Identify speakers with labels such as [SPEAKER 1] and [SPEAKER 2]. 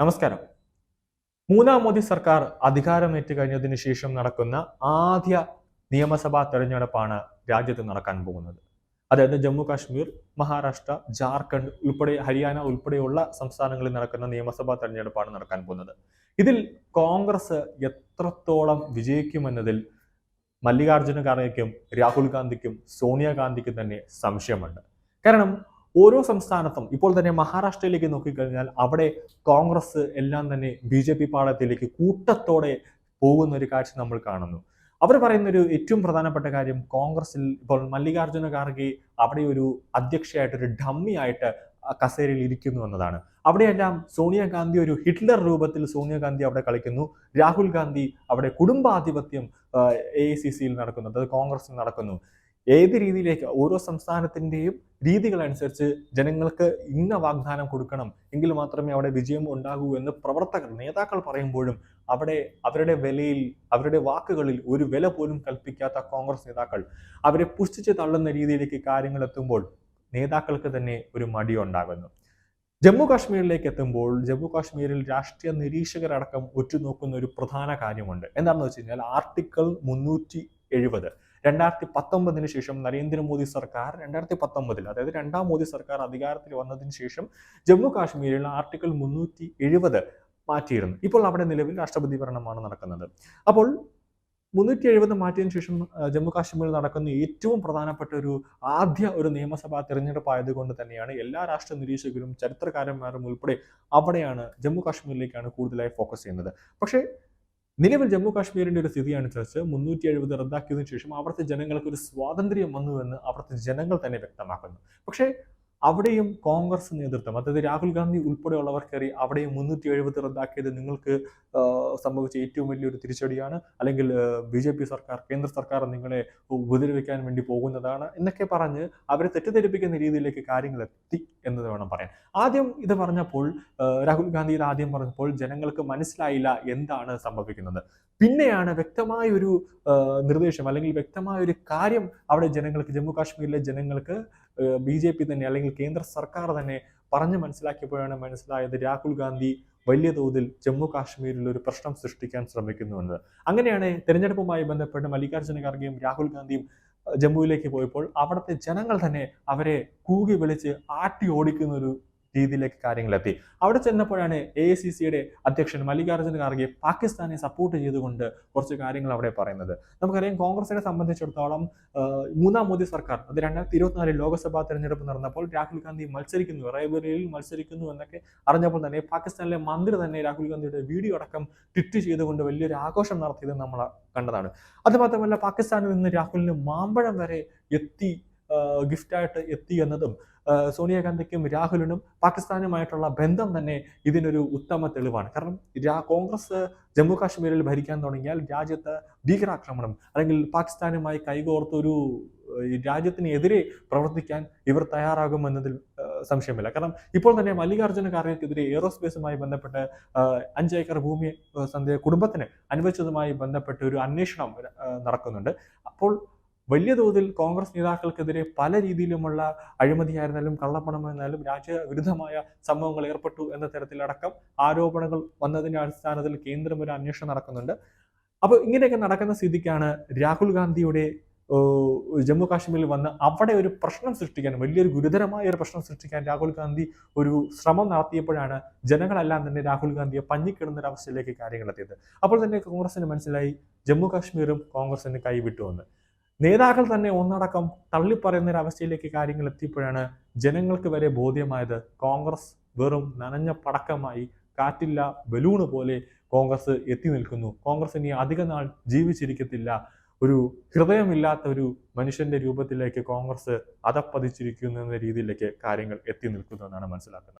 [SPEAKER 1] നമസ്കാരം. മൂന്നാം മോദി സർക്കാർ അധികാരമേറ്റ് കഴിഞ്ഞതിന് ശേഷം നടക്കുന്ന ആദ്യ നിയമസഭാ തെരഞ്ഞെടുപ്പാണ് രാജ്യത്ത് നടക്കാൻ പോകുന്നത്. അതായത് ജമ്മു കാശ്മീർ മഹാരാഷ്ട്ര ജാർഖണ്ഡ് ഉൾപ്പെടെ ഹരിയാന ഉൾപ്പെടെയുള്ള സംസ്ഥാനങ്ങളിൽ നടക്കുന്ന നിയമസഭാ തെരഞ്ഞെടുപ്പാണ് നടക്കാൻ പോകുന്നത്. ഇതിൽ കോൺഗ്രസ് എത്രത്തോളം വിജയിക്കുമെന്നതിൽ മല്ലികാർജുന ഖാർഗെക്കും രാഹുൽ ഗാന്ധിക്കും സോണിയാഗാന്ധിക്കും തന്നെ സംശയമുണ്ട്. കാരണം ഓരോ സംസ്ഥാനത്തും ഇപ്പോൾ തന്നെ മഹാരാഷ്ട്രയിലേക്ക് നോക്കിക്കഴിഞ്ഞാൽ അവിടെ കോൺഗ്രസ് എല്ലാം തന്നെ ബി ജെ പി പാളയത്തിലേക്ക് കൂട്ടത്തോടെ പോകുന്ന ഒരു കാഴ്ച നമ്മൾ കാണുന്നു. അവർ പറയുന്ന ഒരു ഏറ്റവും പ്രധാനപ്പെട്ട കാര്യം കോൺഗ്രസിൽ ഇപ്പോൾ മല്ലികാർജുന ഖാർഗെ അവിടെ ഒരു അധ്യക്ഷയായിട്ട് ഒരു ഡമ്മി ആയിട്ട് കസേരയിൽ ഇരിക്കുന്നു എന്നതാണ്. അവിടെയെല്ലാം സോണിയാഗാന്ധി ഒരു ഹിറ്റ്ലർ രൂപത്തിൽ സോണിയാഗാന്ധി അവിടെ കളിക്കുന്നു. രാഹുൽ ഗാന്ധി അവിടെ കുടുംബാധിപത്യം എ ഐ സി സിയിൽ നടക്കുന്നു. അത് കോൺഗ്രസിൽ നടക്കുന്നു. ഏത് രീതിയിലേക്ക് ഓരോ സംസ്ഥാനത്തിന്റെയും രീതികൾ അനുസരിച്ച് ജനങ്ങൾക്ക് ഇന്ന വാഗ്ദാനം കൊടുക്കണം എങ്കിൽ മാത്രമേ അവിടെ വിജയം ഉണ്ടാകൂ എന്ന് പ്രവർത്തകർ നേതാക്കൾ പറയുമ്പോഴും അവിടെ അവരുടെ വിലയിൽ അവരുടെ വാക്കുകളിൽ ഒരു വില പോലും കൽപ്പിക്കാത്ത കോൺഗ്രസ് നേതാക്കൾ അവരെ പുഷ്ടിച്ച് തള്ളുന്ന രീതിയിലേക്ക് കാര്യങ്ങൾ എത്തുമ്പോൾ നേതാക്കൾക്ക് തന്നെ ഒരു മടിയുണ്ടാകുന്നു ജമ്മു കാശ്മീരിലേക്ക് എത്തുമ്പോൾ ജമ്മു കാശ്മീരിൽ രാഷ്ട്രീയ നിരീക്ഷകരടക്കം ഉറ്റുനോക്കുന്ന ഒരു പ്രധാന കാര്യമുണ്ട്. എന്താണെന്ന് വെച്ച് കഴിഞ്ഞാൽ ആർട്ടിക്കിൾ മുന്നൂറ്റി എഴുപത്. രണ്ടായിരത്തി പത്തൊമ്പതിന് ശേഷം നരേന്ദ്രമോദി സർക്കാർ രണ്ടായിരത്തി പത്തൊമ്പതിൽ അതായത് രണ്ടാം മോദി സർക്കാർ അധികാരത്തിൽ വന്നതിന് ശേഷം ജമ്മു കാശ്മീരിൽ ആർട്ടിക്കിൾ മുന്നൂറ്റി എഴുപത് മാറ്റിയിരുന്നു. ഇപ്പോൾ അവിടെ നിലവിൽ രാഷ്ട്രപതി ഭരണമാണ് നടക്കുന്നത്. അപ്പോൾ മുന്നൂറ്റി എഴുപത് മാറ്റിയതിനു ശേഷം ജമ്മു കാശ്മീരിൽ നടക്കുന്ന ഏറ്റവും പ്രധാനപ്പെട്ട ഒരു ആദ്യ ഒരു നിയമസഭാ തെരഞ്ഞെടുപ്പ് ആയതുകൊണ്ട് തന്നെയാണ് എല്ലാ രാഷ്ട്ര നിരീക്ഷകരും ചരിത്രകാരന്മാരും ഉൾപ്പെടെ അവിടെയാണ് ജമ്മു കാശ്മീരിലേക്കാണ് കൂടുതലായി ഫോക്കസ് ചെയ്യുന്നത്. പക്ഷേ നിലവിൽ ജമ്മു കാശ്മീരിന്റെ ഒരു സ്ഥിതിയാണ് ചർച്ച മുന്നൂറ്റി എഴുപത് റദ്ദാക്കിയതിനു ശേഷം അവിടുത്തെ ജനങ്ങൾക്ക് ഒരു സ്വാതന്ത്ര്യം വന്നു എന്ന് അവിടുത്തെ ജനങ്ങൾ തന്നെ വ്യക്തമാക്കുന്നു. പക്ഷേ അവിടെയും കോൺഗ്രസ് നേതൃത്വം അതായത് രാഹുൽ ഗാന്ധി ഉൾപ്പെടെയുള്ളവർ കയറി അവിടെയും മുന്നൂറ്റി എഴുപത് റദ്ദാക്കിയത് നിങ്ങൾക്ക് സംഭവിച്ച ഏറ്റവും വലിയൊരു തിരിച്ചടിയാണ്. അല്ലെങ്കിൽ ബി ജെ പി സർക്കാർ കേന്ദ്ര സർക്കാർ നിങ്ങളെ ഉപദ്രവിക്കാൻ വേണ്ടി പോകുന്നതാണ് എന്നൊക്കെ പറഞ്ഞ് അവരെ തെറ്റിദ്ധരിപ്പിക്കുന്ന രീതിയിലേക്ക് കാര്യങ്ങൾ എത്തി എന്നത് വേണം പറയാൻ. ആദ്യം ഇത് പറഞ്ഞപ്പോൾ രാഹുൽ ഗാന്ധി ഇത് ആദ്യം പറഞ്ഞപ്പോൾ ജനങ്ങൾക്ക് മനസ്സിലായില്ല എന്താണ് സംഭവിക്കുന്നത്. പിന്നെയാണ് വ്യക്തമായ ഒരു നിർദ്ദേശം അല്ലെങ്കിൽ വ്യക്തമായ ഒരു കാര്യം അവിടെ ജനങ്ങൾക്ക് ജമ്മു കാശ്മീരിലെ ജനങ്ങൾക്ക് ബി ജെ പി തന്നെ അല്ലെങ്കിൽ കേന്ദ്ര സർക്കാർ തന്നെ പറഞ്ഞു മനസ്സിലാക്കിയപ്പോഴാണ് മനസ്സിലായത് രാഹുൽ ഗാന്ധി വലിയ തോതിൽ ജമ്മു കാശ്മീരിൽ ഒരു പ്രശ്നം സൃഷ്ടിക്കാൻ ശ്രമിക്കുന്നുണ്ട്. അങ്ങനെയാണ് തെരഞ്ഞെടുപ്പുമായി ബന്ധപ്പെട്ട് മല്ലികാർജുന ഖാർഗെയും രാഹുൽ ഗാന്ധിയും ജമ്മുവിലേക്ക് പോയപ്പോൾ അവിടുത്തെ ജനങ്ങൾ തന്നെ അവരെ കൂകി വിളിച്ച് ആട്ടി ഓടിക്കുന്ന ഒരു രീതിയിലേക്ക് കാര്യങ്ങളെത്തി. അവിടെ ചെന്നപ്പോഴാണ് എ ഐ സി സിയുടെ അധ്യക്ഷൻ മല്ലികാർജുന ഖാർഗെ പാകിസ്ഥാനെ സപ്പോർട്ട് ചെയ്തുകൊണ്ട് കുറച്ച് കാര്യങ്ങൾ അവിടെ പറയുന്നത്. നമുക്കറിയാം കോൺഗ്രസിനെ സംബന്ധിച്ചിടത്തോളം മൂന്നാം മോദി സർക്കാർ അത് രണ്ടായിരത്തി ഇരുപത്തിനാലിൽ ലോക്സഭാ തെരഞ്ഞെടുപ്പ് നടന്നപ്പോൾ രാഹുൽ ഗാന്ധി മത്സരിക്കുന്നു റൈബറിയിൽ മത്സരിക്കുന്നു എന്നൊക്കെ അറിഞ്ഞപ്പോൾ തന്നെ പാകിസ്ഥാനിലെ മന്ത്രി തന്നെ രാഹുൽ ഗാന്ധിയുടെ വീഡിയോ അടക്കം ട്വിറ്റ് ചെയ്തുകൊണ്ട് വലിയൊരു ആഘോഷം നടത്തിയത് നമ്മൾ കണ്ടതാണ്. അതുമാത്രമല്ല പാകിസ്ഥാനിൽ നിന്ന് രാഹുലിന് മാമ്പഴം വരെ എത്തി ഗിഫ്റ്റായിട്ട് എത്തി എന്നതും സോണിയാഗാന്ധിക്കും രാഹുലിനും പാകിസ്ഥാനുമായിട്ടുള്ള ബന്ധം തന്നെ ഇതിനൊരു ഉത്തമ തെളിവാണ്. കാരണം കോൺഗ്രസ് ജമ്മു കാശ്മീരിൽ ഭരിക്കാൻ തുടങ്ങിയാൽ രാജ്യത്ത് ഭീകരാക്രമണം അല്ലെങ്കിൽ പാകിസ്ഥാനുമായി കൈകോർത്തൊരു രാജ്യത്തിനെതിരെ പ്രവർത്തിക്കാൻ ഇവർ തയ്യാറാകുമെന്നതിൽ സംശയമില്ല. കാരണം ഇപ്പോൾ തന്നെ മല്ലികാർജുന ഖാർഗെക്കെതിരെ എയറോസ്പേസുമായി ബന്ധപ്പെട്ട് അഞ്ച് ഏക്കർ ഭൂമി സന്ധ്യ കുടുംബത്തിന് അനുവദിച്ചതുമായി ബന്ധപ്പെട്ട് ഒരു അന്വേഷണം നടക്കുന്നുണ്ട്. അപ്പോൾ വലിയ തോതിൽ കോൺഗ്രസ് നേതാക്കൾക്കെതിരെ പല രീതിയിലുമുള്ള അഴിമതിയായിരുന്നാലും കള്ളപ്പണമായിരുന്നാലും രാജ്യവിരുദ്ധമായ സംഭവങ്ങൾ ഏർപ്പെട്ടു എന്ന തരത്തിലടക്കം ആരോപണങ്ങൾ വന്നതിന്റെ അടിസ്ഥാനത്തിൽ കേന്ദ്രം ഒരു അന്വേഷണം നടക്കുന്നുണ്ട്. അപ്പോൾ ഇങ്ങനെയൊക്കെ നടക്കുന്ന സ്ഥിതിക്കാണ് രാഹുൽ ഗാന്ധിയുടെ ജമ്മു കാശ്മീരിൽ വന്ന് അവിടെ ഒരു പ്രശ്നം സൃഷ്ടിക്കാൻ വലിയൊരു ഗുരുതരമായ ഒരു പ്രശ്നം സൃഷ്ടിക്കാൻ രാഹുൽ ഗാന്ധി ഒരു ശ്രമം നടത്തിയപ്പോഴാണ് ജനങ്ങളെല്ലാം തന്നെ രാഹുൽ ഗാന്ധിയെ പഞ്ഞിക്കിടുന്ന ഒരു അവസ്ഥയിലേക്ക് കാര്യങ്ങൾ എത്തിയത്. അപ്പോൾ തന്നെ കോൺഗ്രസിന് മനസ്സിലായി ജമ്മു കാശ്മീരും കോൺഗ്രസിന് കൈവിട്ടുവെന്ന് നേതാക്കൾ തന്നെ ഒന്നടക്കം തള്ളിപ്പറയുന്ന ഒരു അവസ്ഥയിലേക്ക് കാര്യങ്ങൾ എത്തിയപ്പോഴാണ് ജനങ്ങൾക്ക് വരെ ബോധ്യമായത് കോൺഗ്രസ് വെറും നനഞ്ഞ പടക്കമായി കാറ്റില്ല ബലൂണ് പോലെ കോൺഗ്രസ് എത്തി നിൽക്കുന്നു. കോൺഗ്രസ് ഇനി അധിക നാൾ ജീവിച്ചിരിക്കത്തില്ല. ഒരു ഹൃദയമില്ലാത്ത ഒരു മനുഷ്യന്റെ രൂപത്തിലേക്ക് കോൺഗ്രസ് അതപ്പതിച്ചിരിക്കുന്നു എന്ന രീതിയിലേക്ക് കാര്യങ്ങൾ എത്തി നിൽക്കുന്നു എന്നാണ് മനസ്സിലാക്കുന്നത്.